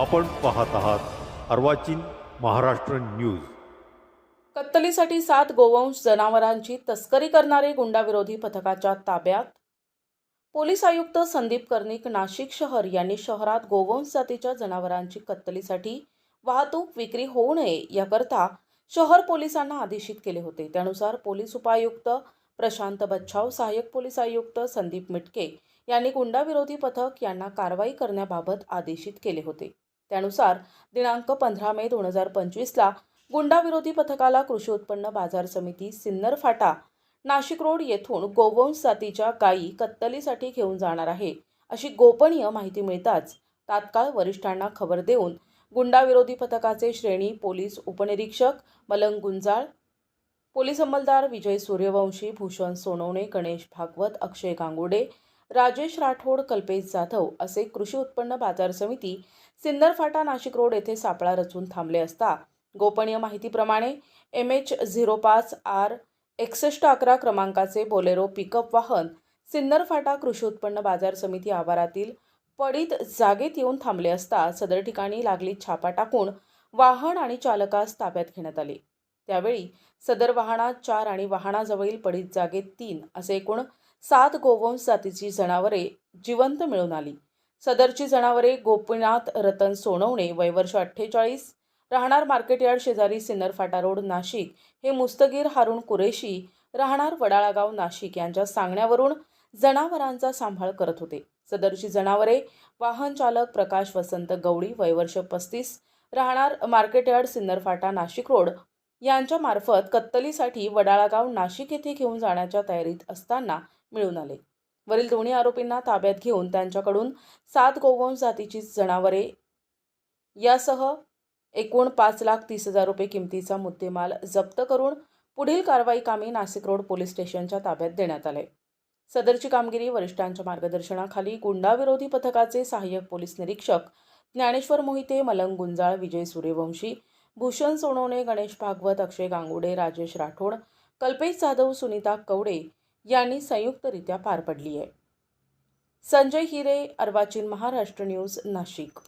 आपण पाहत आहात अर्वाचीन महाराष्ट्र न्यूज. कत्तलीसाठी सात गोवंश जनावरांची तस्करी करणारे गुंडाविरोधी पथकाच्या ताब्यात? पोलीस आयुक्त संदीप कर्णिक नाशिक शहर यांनी शहरात गोवंश जातीच्या जनावरांची कत्तलीसाठी वाहतूक विक्री होऊ नये याकरता शहर पोलिसांना आदेशित केले होते. त्यानुसार पोलीस उपायुक्त प्रशांत बच्छाव सहाय्यक पोलीस आयुक्त संदीप मिटके यांनी गुंडाविरोधी पथक यांना कारवाई करण्याबाबत आदेशित केले होते. त्यानुसार दिनांक पंधरा मे दोन हजार पंचवीसला गुंडाविरोधी पथकाला कृषी उत्पन्न बाजार समिती सिन्नर फाटा नाशिक रोड येथून गोवंश जातीच्या गायी कत्तलीसाठी घेऊन जाणार आहे अशी गोपनीय माहिती मिळताच तात्काळ वरिष्ठांना खबर देऊन गुंडाविरोधी पथकाचे श्रेणी पोलीस उपनिरीक्षक मलंग गुंजाळ पोलीस अंमलदार विजय सूर्यवंशी भूषण सोनवणे गणेश भागवत अक्षय गांगुडे राजेश राठोड कल्पेश जाधव असे कृषी उत्पन्न बाजार समिती सिन्नर फाटा नाशिक रोड येथे सापळा रचून थांबले असता गोपनीय माहितीप्रमाणे एम एच झिरो पाच आर एकसष्ट अकरा क्रमांकाचे बोलेरो पिकअप वाहन सिन्नर फाटा कृषी उत्पन्न बाजार समिती आवारातील पडीत जागेत येऊन थांबले असता सदर ठिकाणी लागली छापा टाकून वाहन आणि चालकास ताब्यात घेण्यात आले. त्यावेळी सदर वाहनात चार आणि वाहनाजवळील पडीत जागेत तीन असे एकूण सात गोवंश जातीची जनावरे जिवंत मिळून आली. सदरची जनावरे गोपीनाथ रतन सोनवणे वयवर्ष अठ्ठेचाळीस राहणार मार्केट यार्ड शेजारी सिन्नर फाटा रोड नाशिक. हे मुस्तगीर हारून कुरेशी राहणार वडाळागाव नाशिक यांच्या सांगण्यावरून जनावरांचा सांभाळ करत होते. सदरची जनावरे वाहन चालक प्रकाश वसंत गवळी वयवर्ष पस्तीस राहणार मार्केट यार्ड सिन्नर फाटा नाशिक रोड यांच्यामार्फत कत्तलीसाठी वडाळागाव नाशिक येथे घेऊन जाण्याच्या तयारीत असताना मिळून आले. वरील दोन्ही आरोपींना ताब्यात घेऊन त्यांच्याकडून सात गोवंश जातीची जनावरे यासह एकूण पाच लाख तीस हजार रुपये किमतीचा मुद्देमाल जप्त करून पुढील कारवाई कामी नाशिक रोड पोलीस स्टेशनच्या ताब्यात देण्यात आले. सदरची कामगिरी वरिष्ठांच्या मार्गदर्शनाखाली गुंडाविरोधी पथकाचे सहाय्यक पोलीस निरीक्षक ज्ञानेश्वर मोहिते मलंग गुंजाळ विजय सूर्यवंशी भूषण सोनवणे गणेश भागवत अक्षय गांगुडे राजेश राठोड कल्पेश जाधव सुनीता कवडे यांनी संयुक्तरित्या पार पडली आहे. संजय हिरे अर्वाचीन महाराष्ट्र न्यूज नाशिक.